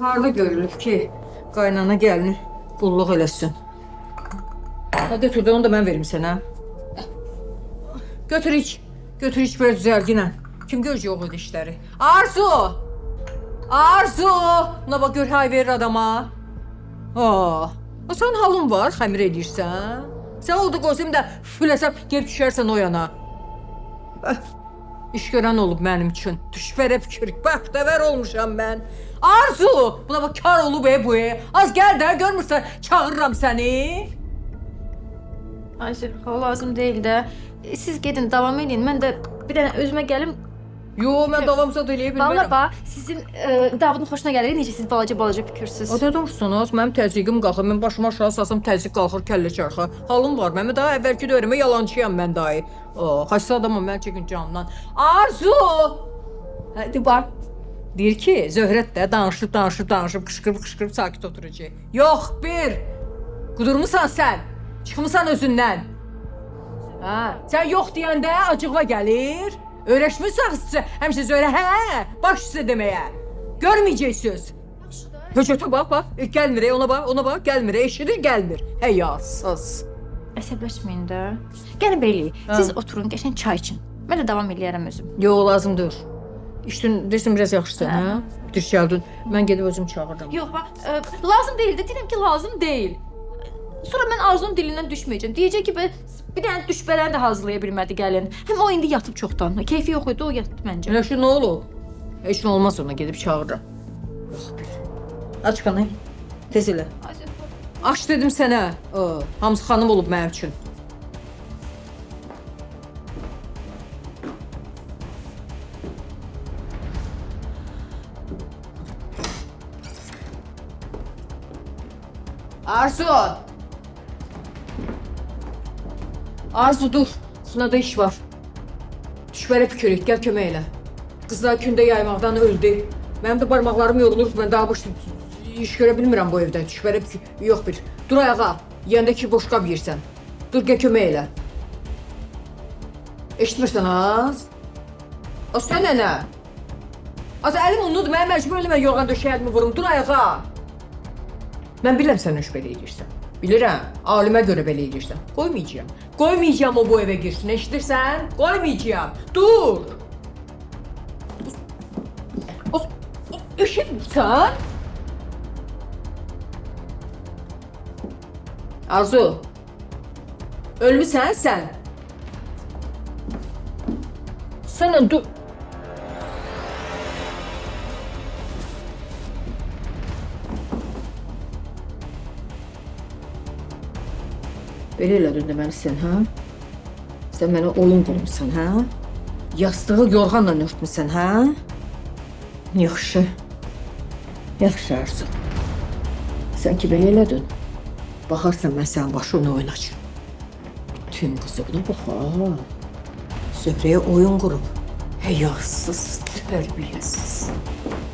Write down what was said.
Harda görülüb ki, qaynana gəlini qulluq eləsin. Ha götür onu da mən verim sənə. Götür iç. Götür iç böyle düzəlginə. Kim görəcək o işləri? Arzu! Arzu! Buna bax gör hay verir adama. Ha. O sən halın var, xəmir edirsən. Sən oldu qoysam da füləsəm, gəlib düşərsən o yana. İş görən olub mənim üçün. Düşbərə fikir, bəxtəvər olmuşam mən. Arzu! Buna bax kar olub e bu e. Az gəl də, görmürsən, çağırıram səni. Ayşe, o lazım değil de. Siz gedin, devam edin. Ben de bir tane özüme gelim. Yo, mən davamsız eləyə bilmərəm. Valla bak, sizin e, Davud'un hoşuna gelir. Necə siz balaca balaca fikirsiz. O da doğrusunuz, mənim təzyiqim qalxır, mən başıma aşağı salsam təzyiq qalxır kəllə çarxa. Halım var, mənim daha əvvəlki dövrümə yalancıyam mən dayı. O, xəstə adamım mən çəkin canımdan. Arzu! Hadi bax. Deyir ki, Zöhrət də danışıb, danışıb, danışıb, qışqırıb, qışqırıb sakit oturacaq. Yox, bir. Qudurmusan sən. Çıxmısan özündən. Hə, sən yox deyəndə acığa gəlir. Öyrəşmisən sizə. Həmişə Zöhrə hə, baş üstə deməyə. Görməyəcəksiniz. Höcətə bax, bax. E, Gəlmir, e, ona bax, ona bax, gəlmir, e, eşidir, gəlmir. Həyasız. Əsəbləşməyin də. Gəlin belə. Siz oturun, qəşəng çay için. Mən də davam eləyərəm özüm. Yo, lazımdır. İşdin, desin biraz yaxşısan, hə? Düş gəldin. Mən gedib özüm çağırdım. Yox, bax, e, lazım deyil də. Deyirəm ki, lazım deyil. Sonra mən Arzu'nun dilindən düşməyəcəm. Deyəcək ki, "Bə- bir dənə düşbələni də hazırlaya bilmədi gəlin. Həm o indi yatıb çoxdan. Keyfi yox idi, o yatdı məncə. Elə şu nə olub? Heç nə olmaz ona gedib çağırıram. Yox bir. Aç qanı. Tez elə. Aç dedim sənə. O, hamısı xanım olub mənim üçün. Arzu! Arzu dur. Xunada iş var. Düşbərə tükürük, gəl kömək elə. Qızlar kündə yaymaqdan öldü. Mənim də barmaqlarım yorulur, mən daha boş iş görə bu evdə. Düşbərə tükür... Yox bir. Dur ayağa. Yeyəndə ki boş qab yersən. Dur gəl kömək elə. Eşitmirsən az? Az sən nənə? Az əlim unudur, mənə məcbur eləmə yorğan döşəyə vurum. Dur ayağa. Mən bilirəm sən belə edirsən. Bilirəm, alimə görə belə edirsən. Qoymayacağam. Qoymayacağam o bu evə girsin, eşidirsən? Qoymayacağam. Dur. Eşitmirsən? Arzu. Ölmüsən sən. Sən dur. Belə elədin deməli sən, hə? Sən mənə oyun qurmusan, hə? Yastığı yorğanla örtmüsən, hə? Yaxşı. Yaxşı Arzu. Sən ki belə elədin. Baxarsan mən sənin başını oynayacağam. Tüm qızığına bax ha. Zöhrəyə oyun qurub. Həyasız, tərbiyəsiz.